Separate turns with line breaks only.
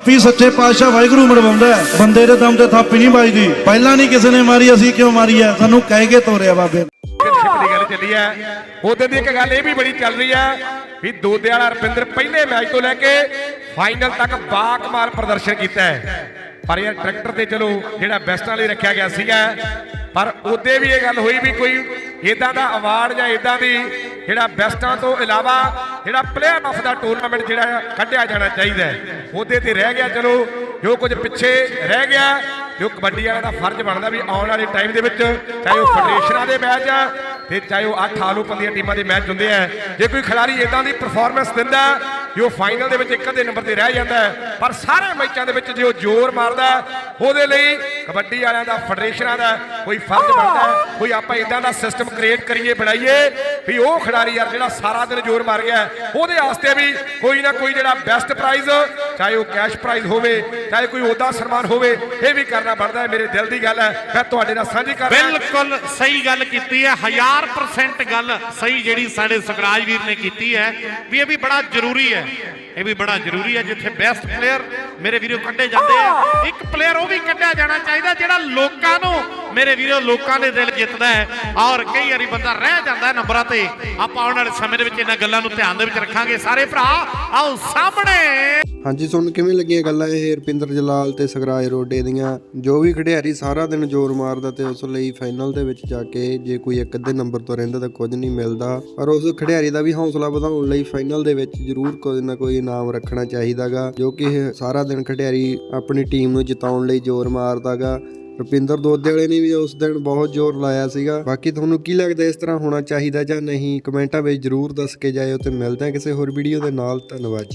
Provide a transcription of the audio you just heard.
ਵੀ ਸੱਚੇ ਪਾਤਸ਼ਾਹ ਵਾਹਿਗੁਰੂ ਮਰਵਾਉਂਦਾ ਬੰਦੇ ਦੇ ਦਮ ਤੇ ਥਾਪੀ ਨਹੀਂ ਵੱਜਦੀ। ਪਹਿਲਾਂ ਨਹੀਂ ਕਿਸੇ ਨੇ ਮਾਰੀ, ਅਸੀਂ ਕਿਉਂ ਮਾਰੀ ਹੈ? ਸਾਨੂੰ ਕਹਿ ਕੇ ਤੋਰਿਆ ਬਾਬੇ ਨੇ।
ਦੀ ਗੱਲ ਚੱਲੀ ਹੈ। ਉਦੋਂ ਦੀ ਇੱਕ ਗੱਲ ਇਹ ਵੀ ਬੜੀ ਚੱਲ ਰਹੀ ਹੈ ਵੀ ਦੋਦੇ ਵਾਲਾ ਰਪਿੰਦਰ ਪਹਿਲੇ ਮੈਚ ਤੋਂ ਲੈ ਕੇ ਫਾਈਨਲ ਤੱਕ ਬਾਕਮਾਲ ਪ੍ਰਦਰਸ਼ਨ ਕੀਤਾ ਹੈ। ਪਰ ਇਹ ਟਰੈਕਟਰ ਤੇ ਚਲੋ, ਜਿਹੜਾ ਬੈਸਟਾਂ ਲਈ ਰੱਖਿਆ ਗਿਆ ਸੀਗਾ, ਪਰ ਉਹਦੇ ਵੀ ਇਹ ਗੱਲ ਹੋਈ ਵੀ ਕੋਈ ਇਦਾਂ ਦਾ ਅਵਾਰਡ ਜਾਂ ਇਦਾਂ ਦੀ ਜਿਹੜਾ ਬੈਸਟਾਂ ਤੋਂ ਇਲਾਵਾ ਜਿਹੜਾ ਪਲੇਅਰ ਆਫ ਦਾ ਟੂਰਨਾਮੈਂਟ ਜਿਹੜਾ ਕੱਢਿਆ ਜਾਣਾ ਚਾਹੀਦਾ ਉਹਦੇ ਤੇ ਰਹਿ ਗਿਆ, ਚਲੋ, ਜੋ ਕੁਝ ਪਿੱਛੇ ਰਹਿ ਗਿਆ, ਜੋ ਕਬੱਡੀ ਵਾਲਿਆਂ ਦਾ ਫਰਜ਼ ਬਣਦਾ ਵੀ ਆਉਣ ਵਾਲੇ ਟਾਈਮ ਦੇ ਵਿੱਚ ਚਾਹੇ ਉਹ ਫੈਡਰੇਸ਼ਨਾਂ ਦੇ ਮੈਚ ਆ ਤੇ ਚਾਹੇ ਉਹ ਅੱਠ ਆਲੂ ਪੰਦੀਆਂ ਟੀਮਾਂ ਦੇ ਮੈਚ ਹੁੰਦੇ ਆ। ਜੇ ਕੋਈ ਖਿਡਾਰੀ ਇਦਾਂ ਦੀ ਪਰਫਾਰਮੈਂਸ ਦਿੰਦਾ ਹੈ, ਜੋ ਫਾਈਨਲ ਦੇ ਵਿੱਚ ਇੱਕ ਅੱਧੇ ਨੰਬਰ ਤੇ ਰਹਿ ਜਾਂਦਾ ਹੈ, ਪਰ ਸਾਰੇ ਮੈਚਾਂ ਦੇ ਵਿੱਚ ਜੇ ਉਹ ਜ਼ੋਰ ਮਾਰਦਾ ਉਹਦੇ ਲਈ ਕਬੱਡੀ ਵਾਲਿਆਂ ਦਾ ਫੈਡਰੇਸ਼ਨਾਂ ਦਾ ਕੋਈ ਫਰਜ਼ ਬਣਦਾ ਕੋਈ ਆਪਾਂ ਇਦਾਂ ਦਾ ਸਿਸਟਮ ਕ੍ਰੀਏਟ ਕਰੀਏ ਬਣਾਈਏ ਵੀ ਉਹ ਖਿਡਾਰੀ ਯਾਰ ਜਿਹੜਾ ਸਾਰਾ ਦਿਨ ਜ਼ੋਰ ਮਾਰ ਗਿਆ ਉਹਦੇ ਵਾਸਤੇ ਵੀ ਕੋਈ ਨਾ ਕੋਈ ਜਿਹੜਾ ਬੈਸਟ ਪ੍ਰਾਈਜ਼ ਚਾਹੇ ਉਹ ਕੈਸ਼ ਪ੍ਰਾਈਜ਼ ਹੋਵੇ ਚਾਹੇ ਕੋਈ ਉਹਦਾ ਸਨਮਾਨ ਹੋਵੇ ਇਹ ਵੀ ਕਰਨਾ ਬਣਦਾ ਹੈ ਮੇਰੇ ਦਿਲ ਦੀ ਗੱਲ ਹੈ। ਮੈਂ ਤੁਹਾਡੇ ਨਾਲ ਸਾਂਝੀ ਕਰ ਰਿਹਾ।
ਬਿਲਕੁਲ ਸਹੀ ਗੱਲ ਕੀਤੀ ਹੈ। 1000% ਗੱਲ ਸਹੀ ਜਿਹੜੀ ਸਾਡੇ ਸੁਖਰਾਜ ਵੀਰ ਨੇ ਕੀਤੀ ਹੈ ਵੀ ਇਹ ਵੀ ਬੜਾ ਜ਼ਰੂਰੀ ਹੈ। ਇਹ ਵੀ ਬੜਾ ਜ਼ਰੂਰੀ ਹੈ ਜਿੱਥੇ ਬੈਸਟ ਪਲੇਅਰ ਮੇਰੇ ਵੀਰੋ ਕੱਢੇ ਜਾਂਦੇ ਆ। ਇੱਕ ਪਲੇਅਰ ਉਹ ਵੀ ਕੱਢਿਆ ਜਾਣਾ ਚਾਹੀਦਾ ਜਿਹੜਾ ਲੋਕਾਂ ਨੂੰ ਮੇਰੇ ਵੀਰੋ, ਲੋਕਾਂ ਦੇ ਦਿਲ ਜਿੱਤਦਾ ਹੈ। ਔਰ ਕਈ ਵਾਰੀ ਬੰਦਾ ਰਹਿ ਜਾਂਦਾ ਨੰਬਰਾਂ ਤੇ। ਆਪਾਂ ਆਉਣ ਵਾਲੇ ਸਮੇਂ ਦੇ ਵਿੱਚ ਇਹਨਾਂ ਗੱਲਾਂ ਨੂੰ ਧਿਆਨ ਦੇ ਵਿੱਚ ਰੱਖਾਂਗੇ। ਸਾਰੇ ਭਰਾ, ਆਓ ਸਾਹਮਣੇ।
ਹਾਂਜੀ ਤੁਹਾਨੂੰ ਕਿਵੇਂ ਲੱਗੀਆਂ ਗੱਲਾਂ ਇਹ ਰੁਪਿੰਦਰ ਜਲਾਲ ਤੇ ਸਗਰਾਜ ਰੋਡੇ ਦੀਆਂ? ਜੋ ਵੀ ਖਿਡਾਰੀ ਸਾਰਾ ਦਿਨ ਜ਼ੋਰ ਮਾਰਦਾ ਤੇ ਉਸ ਲਈ ਫਾਈਨਲ ਦੇ ਵਿੱਚ ਜਾ ਕੇ ਜੇ ਕੋਈ ਇੱਕ ਅੱਧੇ ਨੰਬਰ ਤੋਂ ਰਹਿੰਦਾ ਤਾਂ ਕੁਝ ਨਹੀਂ ਮਿਲਦਾ। ਪਰ ਉਸ ਖਿਡਾਰੀ ਦਾ ਵੀ ਹੌਸਲਾ ਵਧਾਉਣ ਲਈ ਫਾਈਨਲ ਦੇ ਵਿੱਚ ਜ਼ਰੂਰ ਕੋਈ ਨਾ ਕੋਈ ਇਨਾਮ ਰੱਖਣਾ ਚਾਹੀਦਾਗਾ, ਜੋ ਕਿ ਸਾਰਾ ਦਿਨ ਖਿਡਾਰੀ ਆਪਣੀ ਟੀਮ ਨੂੰ ਜਿਤਾਉਣ ਲਈ ਜ਼ੋਰ ਮਾਰਦਾਗਾ। ਰੁਪਿੰਦਰ ਦੋਦੇ ਵਾਲੇ ਨੇ ਵੀ ਉਸ ਦਿਨ ਬਹੁਤ ਜ਼ੋਰ ਲਾਇਆ ਸੀਗਾ। ਬਾਕੀ ਤੁਹਾਨੂੰ ਕੀ ਲੱਗਦਾ ਇਸ ਤਰ੍ਹਾਂ ਹੋਣਾ ਚਾਹੀਦਾ ਜਾਂ ਨਹੀਂ? ਕਮੈਂਟਾਂ ਵਿੱਚ ਜ਼ਰੂਰ ਦੱਸ ਕੇ ਜਾਇਓ ਤੇ ਮਿਲਦੇ ਹਾਂ ਕਿਸੇ ਹੋਰ ਵੀਡੀਓ ਦੇ ਨਾਲ। ਧੰਨਵਾਦ ਜੀ।